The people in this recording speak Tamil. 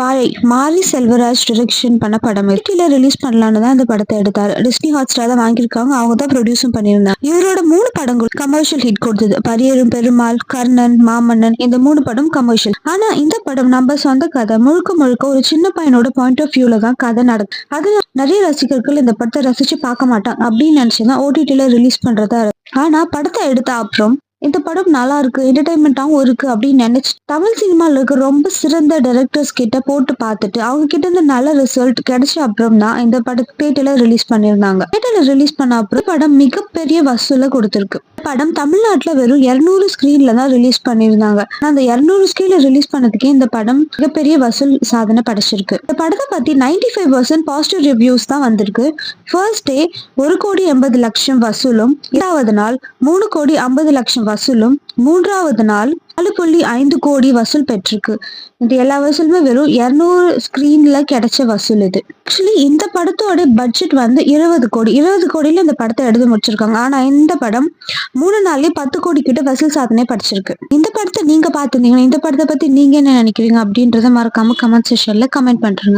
வாழை மாரி செல்வராஜ் டிரெக்ஷன் பண்ண படம் டில ரிலீஸ் பண்ணலான்னு தான் இந்த படத்தை எடுத்தாரு. டிஸ்னி ஹாட் ஸ்டார் தான் வாங்கியிருக்காங்க. அவங்க தான் ப்ரொடியூஸும் பண்ணியிருந்தாங்க. இவரோட மூணு படங்கள் கமர்ஷியல் ஹிட் கொடுத்தது. பரியரும் பெருமாள் கர்ணன் மாமன்னன் இந்த மூணு படம் கமர்ஷியல் ஆனா இந்த படம் நம்ம சொந்த கதை முழுக்க முழுக்க ஒரு சின்ன பையனோட பாயிண்ட் ஆஃப் வியூல தான் கதை நடக்கும் அதுல நிறைய ரசிகர்கள் இந்த படத்தை ரசிச்சு பார்க்க மாட்டாங்க அப்படின்னு நினைச்சுதான் ஓடிடில ரிலீஸ் பண்றதா இருக்கு. ஆனா படத்தை எடுத்த அப்புறம் இந்த படம் நல்லா இருக்கு என்டர்டைன்மெண்ட்டாகவும் இருக்கு அப்படின்னு நினைச்சு தமிழ் சினிமாவில் இருக்க ரொம்ப சிறந்த டைரக்டர்ஸ் கிட்ட போட்டு பார்த்துட்டு அவங்க கிட்ட இருந்து நல்ல ரிசல்ட் கிடைச்ச அப்புறம் தான் இந்த படம் தேட்டர்ல ரிலீஸ் பண்ணியிருந்தாங்க. தேட்டர்ல ரிலீஸ் பண்ண அப்புறம் படம் மிகப்பெரிய வசூலை கொடுத்துருக்கு. படம் தமிழ்நாட்டில் வெறும் இருநூறு ஸ்கிரீன்ல தான் ரிலீஸ் பண்ணியிருந்தாங்க. அந்த இரநூறு ஸ்கிரீன்ல ரிலீஸ் பண்ணதுக்கே இந்த படம் மிகப்பெரிய வசூல் சாதனை படைச்சிருக்கு. இந்த படத்தை பத்தி ninety five percent positive reviews தான் வந்திருக்கு. ஃபர்ஸ்ட் டே ஒரு கோடி எண்பது லட்சம் வசூலும் இரண்டாவது நாள் மூணு கோடி ஐம்பது லட்சம் வசூலும் மூன்றாவது நாள் நாலு புள்ளி ஐந்து கோடி வசூல் பெற்றிருக்கு. இது எல்லா வசூலுமே வெறும் இரநூறு ஸ்கிரீன்ல கிடைச்ச வசூல் இது. ஆக்சுவலி இந்த படத்தோட பட்ஜெட் வந்து இருபது கோடி. இருபது கோடியில இந்த படத்தை எடுத்து முடிச்சிருக்காங்க. ஆனா இந்த படம் மூணு நாள்லயே பத்து கோடி கிட்ட வசூல் சாதனை படிச்சிருக்கு. இந்த படத்தை நீங்க பாத்துருந்தீங்கன்னா இந்த படத்தை பத்தி நீங்க என்ன நினைக்கிறீங்க அப்படின்றத மறக்காம கமெண்ட் செஷன்ல கமெண்ட் பண்றீங்க.